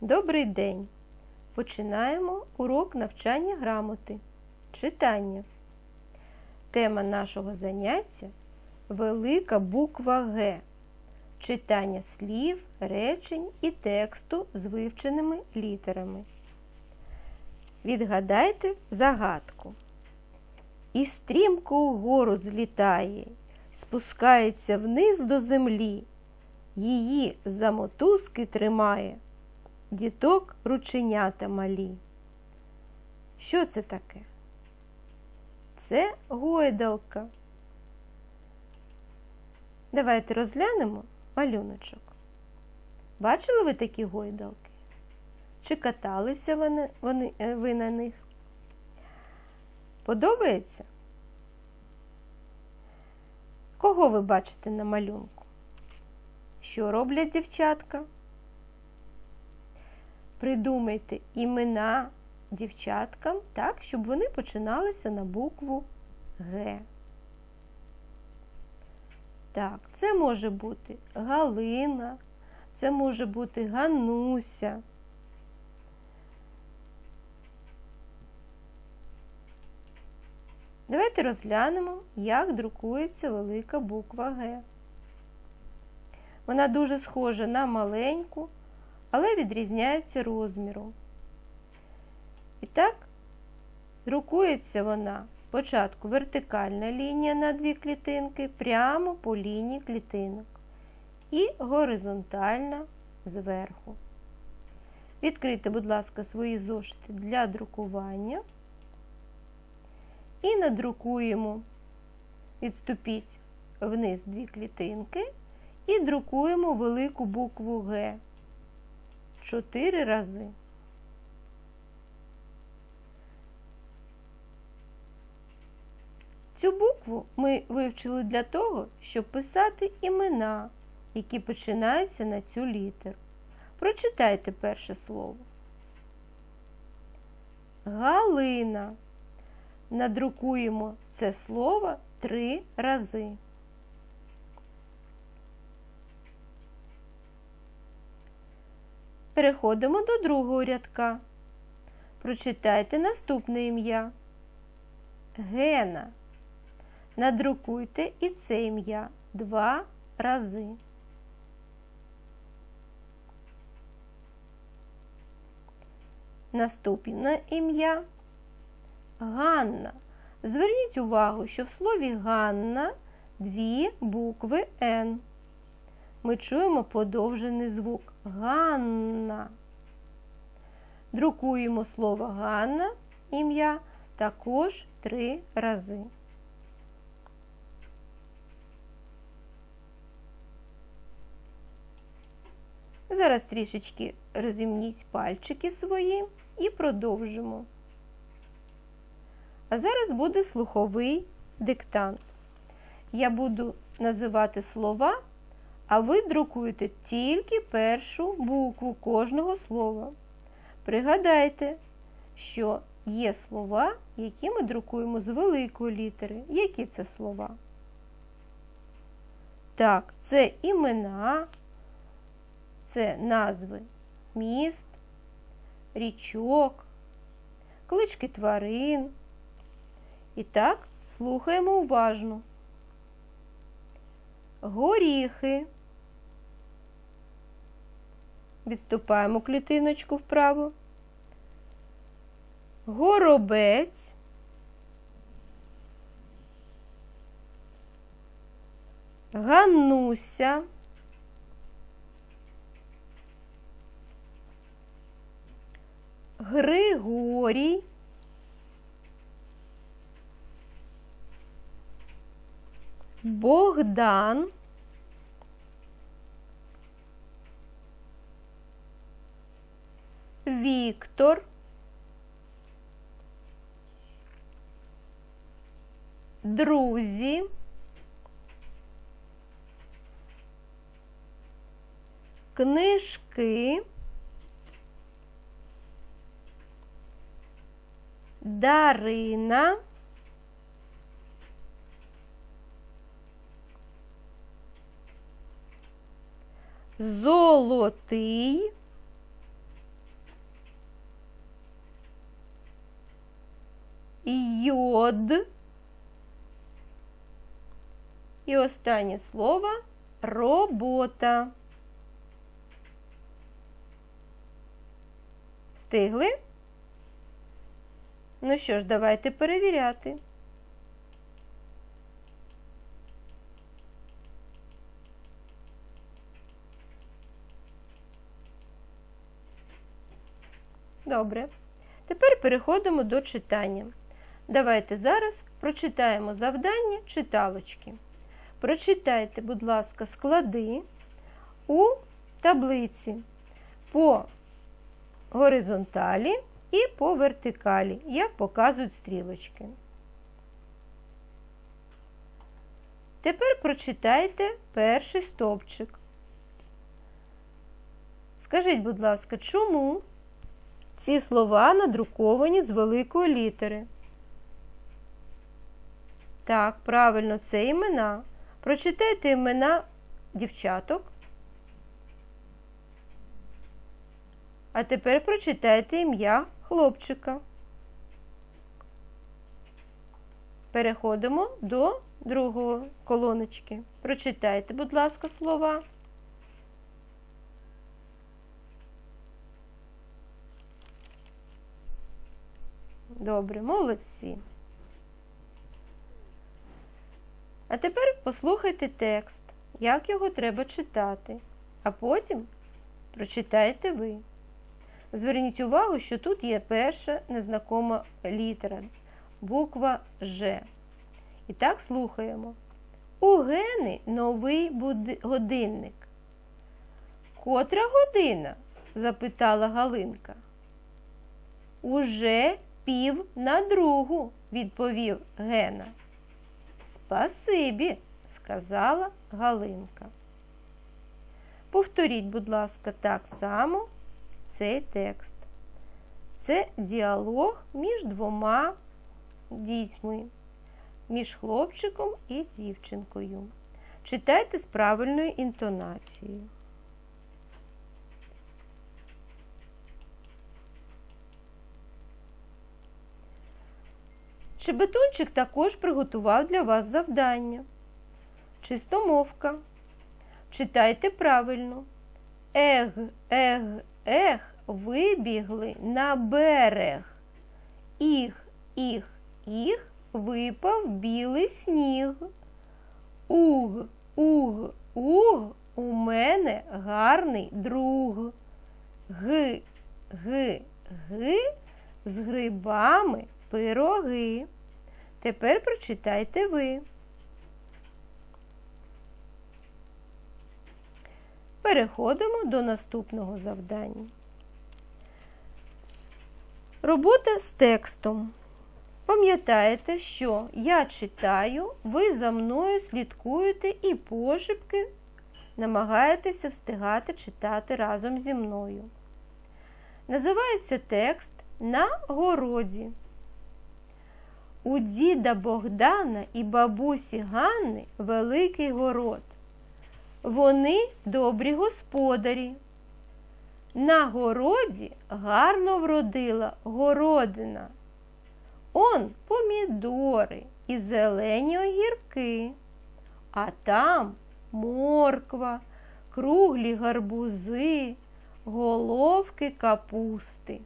Добрий день! Починаємо урок навчання грамоти. Читання. Тема нашого заняття велика буква Г. Читання слів, речень і тексту з вивченими літерами. Відгадайте загадку. І стрімко угору злітає, спускається вниз до землі, її за мотузки тримає діток рученята малі. Що це таке? Це гойдалка. Давайте розглянемо малюночок. Бачили ви такі гойдалки? Чи каталися вони, вони, е, ви на них? Подобається? Кого ви бачите на малюнку? Що роблять дівчатка? Придумайте імена дівчаткам так, щоб вони починалися на букву Г. Так, це може бути Галина, це може бути Гануся. Давайте розглянемо, як друкується велика буква Г. Вона дуже схожа на маленьку, але відрізняється розміром. І так, друкується вона спочатку вертикальна лінія на дві клітинки прямо по лінії клітинок і горизонтальна зверху. Відкрийте, будь ласка, свої зошити для друкування. І надрукуємо, відступіть вниз дві клітинки і друкуємо велику букву Г чотири рази. Цю букву ми вивчили для того, щоб писати імена, які починаються на цю літеру. Прочитайте перше слово. Галина. Надрукуємо це слово три рази. Переходимо до другого рядка. Прочитайте наступне ім'я. Гена. Надрукуйте і це ім'я два рази. Наступне ім'я Ганна. Зверніть увагу, що в слові Ганна дві букви Н. Ми чуємо подовжений звук Ганна. Друкуємо слово Ганна ім'я також три рази. Зараз трішечки розімніть пальчики свої і продовжимо. А зараз буде слуховий диктант. Я буду називати слова, а ви друкуєте тільки першу букву кожного слова. Пригадайте, що є слова, які ми друкуємо з великої літери. Які це слова? Так, це імена, це назви міст, річок, клички тварин. І так, слухаємо уважно. Горіхи. Відступаємо клітиночку вправо. Горобець. Ганнуся. Григорій. Богдан. Віктор. Друзі. Книжки. Дарина. Золотий. Йод. І останнє слово робота. Встигли? Ну що ж, давайте перевіряти. Добре. Тепер переходимо до читання. Давайте зараз прочитаємо завдання читалочки. Прочитайте, будь ласка, склади у таблиці по горизонталі і по вертикалі, як показують стрілочки. Тепер прочитайте перший стовпчик. Скажіть, будь ласка, чому ці слова надруковані з великої літери? Так, правильно, це імена. Прочитайте імена дівчаток. А тепер прочитайте ім'я хлопчика. Переходимо до другої колоночки. Прочитайте, будь ласка, слова. Добре, молодці. А тепер послухайте текст, як його треба читати, а потім прочитайте ви. Зверніть увагу, що тут є перша незнакома літера, буква Ж. І так слухаємо. У Гени новий годинник. Котра година? запитала Галинка. Уже пів на другу, відповів Гена. Спасибі, сказала Галинка. Повторіть, будь ласка, так само цей текст. Це діалог між двома дітьми, між хлопчиком і дівчинкою. Читайте з правильною інтонацією. Шебетунчик також приготував для вас завдання. Чистомовка. Читайте правильно. Ег, ег, ех, вибігли на берег. Їх, їх, їх випав білий сніг. Уг, уг, уг, у мене гарний друг. Г, г, г з грибами пироги. Тепер прочитайте ви. Переходимо до наступного завдання. Робота з текстом. Пам'ятаєте, що я читаю, ви за мною слідкуєте і пошепки намагаєтеся встигати читати разом зі мною. Називається текст на городі. У діда Богдана і бабусі Ганни великий город. Вони добрі господарі. На городі гарно вродила городина. Он помідори і зелені огірки, а там морква, круглі гарбузи, головки капусти.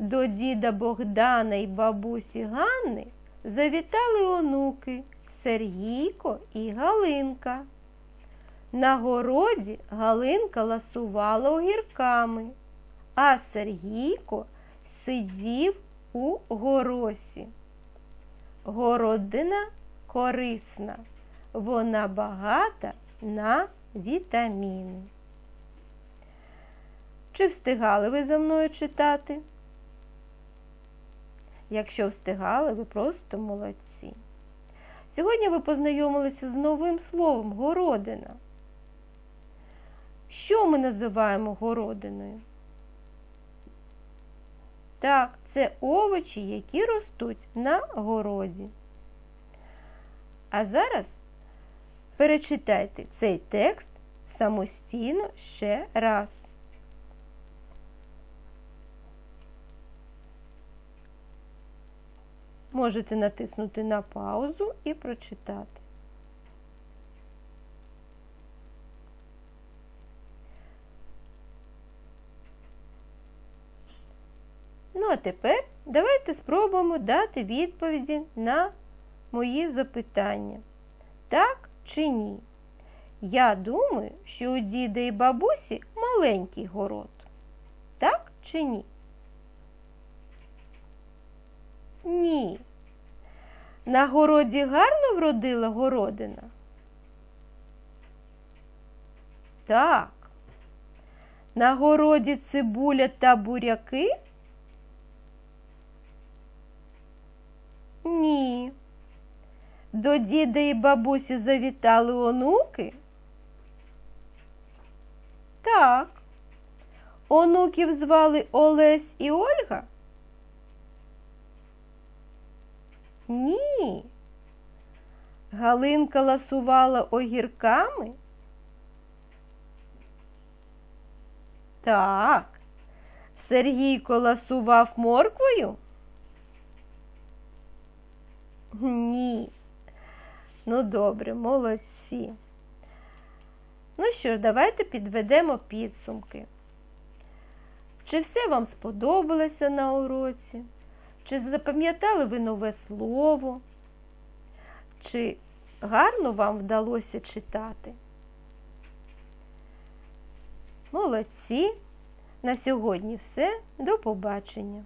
До діда Богдана і бабусі Ганни завітали онуки Сергійко і Галинка. На городі Галинка ласувала огірками, а Сергійко сидів у горосі. Городина корисна, вона багата на вітаміни. Чи встигали ви за мною читати? Якщо встигали, ви просто молодці. Сьогодні ви познайомилися з новим словом городина. Що ми називаємо городиною? Так, це овочі, які ростуть на городі. А зараз перечитайте цей текст самостійно ще раз. Можете натиснути на паузу і прочитати. Ну, а тепер давайте спробуємо дати відповіді на мої запитання. Так чи ні? Я думаю, що у діда і бабусі маленький город. Так чи ні? Ні. На городі гарно вродила городина? Так. На городі цибуля та буряки? Ні. До діда і бабусі завітали онуки? Так. Онуків звали Олесь і Ольга? Ні. Галинка ласувала огірками? Так. Сергійко ласував морквою? Ні. Ну, добре, молодці. Ну що ж, давайте підведемо підсумки. Чи все вам сподобалося на уроці? Чи запам'ятали ви нове слово? Чи гарно вам вдалося читати? Молодці! На сьогодні все. До побачення!